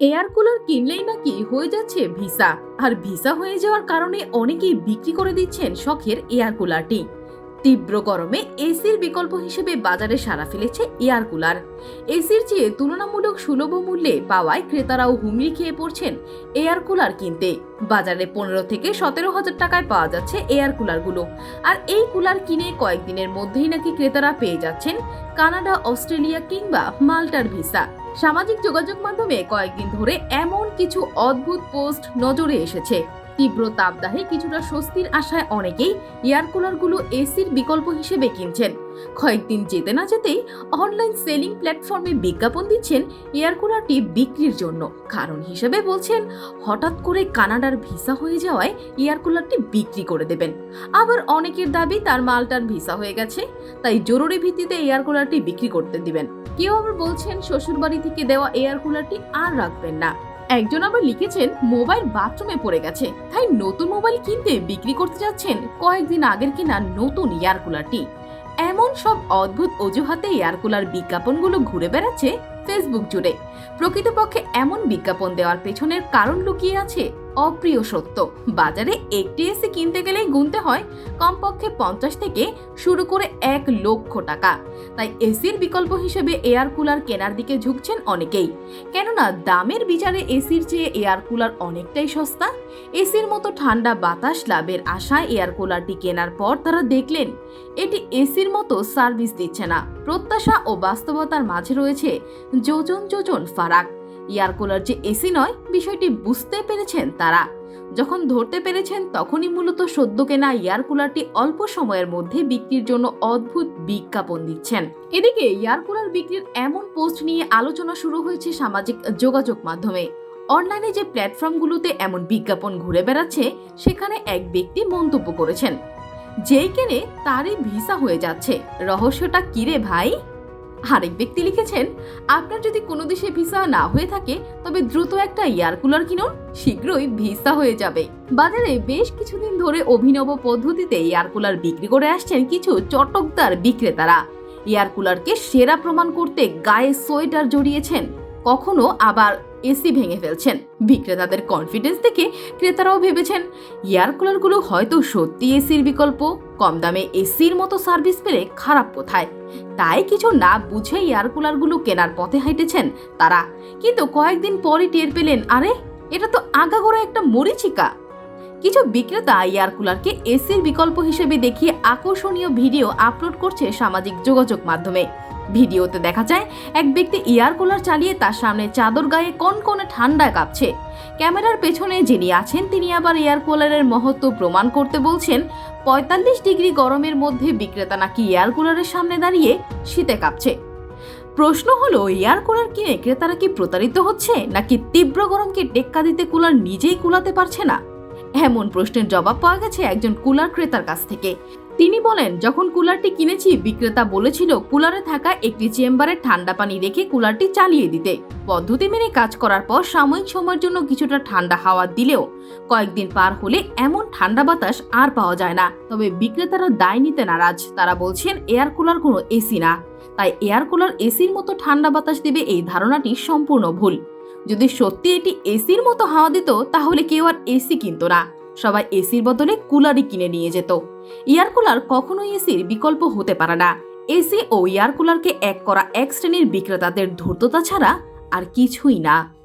Air cooler কিনলেই নাকি হয়ে যাচ্ছে ভিসা। আর ভিসা হয়ে যাওয়ার কারণে অনেকেই বিক্রি করে দিচ্ছেন শখের এয়ার কুলারটি। তীব্র গরমে এসির বিকল্প হিসেবে বাজারে সাড়া ফেলেছে এয়ার কুলার। এসির চেয়ে তুলনামূলক সুলভ মূল্যে পাওয়ায় ক্রেতারাও হুমড়ি খেয়ে পড়ছেন এয়ার কুলার কিনতে। বাজারে পনেরো থেকে সতেরো হাজার টাকায় পাওয়া যাচ্ছে এয়ার কুলারগুলো। আর এই কুলার কিনে কয়েকদিনের মধ্যেই নাকি ক্রেতারা পেয়ে যাচ্ছেন কানাডা, অস্ট্রেলিয়া কিংবা মাল্টার ভিসা। সামাজিক যোগাযোগ মাধ্যমে কয়েকদিন ধরে এমন কিছু অদ্ভুত পোস্ট নজরে এসেছে। তীব্র তাপদাহে কিছুটা স্বস্তির আশায় অনেকেই এয়ার কুলারগুলো এসির বিকল্প হিসেবে কিনছেন। কয়েকদিন যেতে না যেতেই অনলাইন সেলিং প্ল্যাটফর্মে বিজ্ঞাপন দিচ্ছেন এয়ার কুলারটি বিক্রির জন্য। কারণ হিসেবে বলছেন, হঠাৎ করে কানাডার ভিসা হয়ে যাওয়ায় এয়ার কুলারটি বিক্রি করে দেবেন। আবার অনেকের দাবি, তার মালটার ভিসা হয়ে গেছে, তাই জরুরি ভিত্তিতে এয়ার কুলারটি বিক্রি করতে দিবেন। কেউ আবার বলছেন, শ্বশুরবাড়ি থেকে দেওয়া এয়ার কুলারটি আর রাখবেন না। একজন আবার লিখেছেন, মোবাইল বাথরুমে পড়ে গেছে। তাই নতুন মোবাইল কিনতে বিক্রি করতে যাচ্ছেন কয়েকদিন আগের কেনা নতুন এয়ার কুলারটি। এমন সব অদ্ভুত অজুহাতে এয়ার কুলার বিজ্ঞাপনগুলো ঘুরে বেড়াচ্ছে ফেসবুক জুড়ে। প্রকৃতপক্ষে এমন বিজ্ঞাপন দেওয়ার পেছনের কারণ লুকিয়ে আছে অপ্রিয় সত্য। বাজারে একটি এসি কিনতে গেলেই গুনতে হয় কমপক্ষে পঞ্চাশ থেকে শুরু করে এক লক্ষ টাকা। তাই এসির বিকল্প হিসেবে এয়ার কুলার কেনার দিকে ঝুঁকছেন অনেকেই। কেননা দামের বিচারে এসির চেয়ে এয়ার কুলার অনেকটাই সস্তা। এসির মতো ঠান্ডা বাতাস লাভের আশায় এয়ার কুলারটি কেনার পর তারা দেখলেন, এটি এসির মতো সার্ভিস দিচ্ছে না। প্রত্যাশা ও বাস্তবতার মাঝে রয়েছে যোজন যোজন ফারাক। এয়ার কুলার যে এসি নয়, বিষয়টি বুঝতে পেরেছেন তারা। যখন ধরতে পেরেছেন, তখনই মূলত সদ্য কেনা এয়ার কুলারটি অল্প সময়ের মধ্যে বিক্রির জন্য অদ্ভুত বিজ্ঞাপন দিচ্ছেন। এদিকে এয়ার কুলার বিক্রির এমন পোস্ট নিয়ে আলোচনা শুরু হয়েছে সামাজিক যোগাযোগ মাধ্যমে। অনলাইনে যে প্ল্যাটফর্মগুলোতে এমন বিজ্ঞাপন ঘুরে বেড়াচ্ছে, সেখানে এক ব্যক্তি মন্তব্য করেছেন। যেই কেনে তারই ভিসা হয়ে যাচ্ছে। রহস্যটা কিরে ভাই? আরেক ব্যক্তি লিখেছেন, আপনার যদি কোনো দেশে ভিসা না হয়ে থাকে, তবে দ্রুত একটা এয়ার কুলার কিনুন, শীঘ্রই ভিসা হয়ে যাবে। বাজারে বেশ কিছুদিন ধরে অভিনব পদ্ধতিতে এয়ার কুলার বিক্রি করে আসছেন কিছু চটকদার বিক্রেতারা। এয়ার কুলারকে সেরা প্রমাণ করতে গায়ে সোয়েটার জড়িয়েছেন। কখনো আবার এসি ভেঙে ফেলছেন। বিক্রেতাদের কনফিডেন্স দেখে ক্রেতারাও ভেবেছেন, এয়ার কুলারগুলো হয়তো সত্যি এসির বিকল্প। কম দামে এসির মতো সার্ভিস পেলে খারাপ কোথায়? তাই কিছু না বুঝে এয়ার কুলারগুলো কেনার পথে হাঁটেছেন তারা। কিন্তু কয়েকদিন পরই টের পেলেন, আরে, এটা তো আগাগোড়া একটা মরিচিকা। কিছু বিক্রেতা এয়ার কুলারকে এসির বিকল্প হিসেবে দেখিয়ে আকর্ষণীয় ভিডিও আপলোড করছে সামাজিক যোগাযোগ মাধ্যমে। ভিডিওতে দেখা যায়, এক ব্যক্তি এয়ার কুলার চালিয়ে তার সামনে চাদর গায়ে কনকনে ঠান্ডা কাঁপছে। ক্যামেরার পেছনে যিনি আছেন, তিনি আবার এয়ার কুলারের মহত্ব প্রমাণ করতে বলছেন, পঁয়তাল্লিশ ডিগ্রি গরমের মধ্যে বিক্রেতা নাকি এয়ার কুলারের সামনে দাঁড়িয়ে শীতে কাঁপছে। প্রশ্ন হলো এয়ার কুলার কিনে ক্রেতারা কি প্রতারিত হচ্ছে, নাকি তীব্র গরমকে টেক্কা দিতে কুলার নিজেই কুলাতে পারছে না? এমন প্রশ্নের জবাব পাওয়া গেছে একজন কুলার ক্রেতার কাছ থেকে। তিনি বলেন, যখন কুলারটি কিনেছি, বিক্রেতা বলেছিল কুলারে থাকা একটি চেম্বারে ঠান্ডা পানি রেখে কুলারটি চালিয়ে দিতে। পদ্ধতি মেনে কাজ করার পর সাময়িক সময়ের জন্য কিছুটা ঠান্ডা হাওয়া দিলেও কয়েকদিন পার হলে এমন ঠান্ডা বাতাস আর পাওয়া যায় না। তবে বিক্রেতারা দায় নিতে নারাজ। তারা বলছেন, এয়ার কুলার কোনো এসি না। তাই এয়ার কুলার এসির মতো ঠান্ডা বাতাস দেবে এই ধারণাটি সম্পূর্ণ ভুল। যদি সত্যি এটি এসির মতো হাওয়া দিত, তাহলে কেউ আর এসি কিনত না। সবাই এসির বদলে কুলারই কিনে নিয়ে যেত। এয়ার কুলার কখনোই এসির বিকল্প হতে পারে না। এসি ও এয়ার কুলারকে এক করা এক শ্রেণির বিক্রেতাদের ধূর্ততা ছাড়া আর কিছুই না।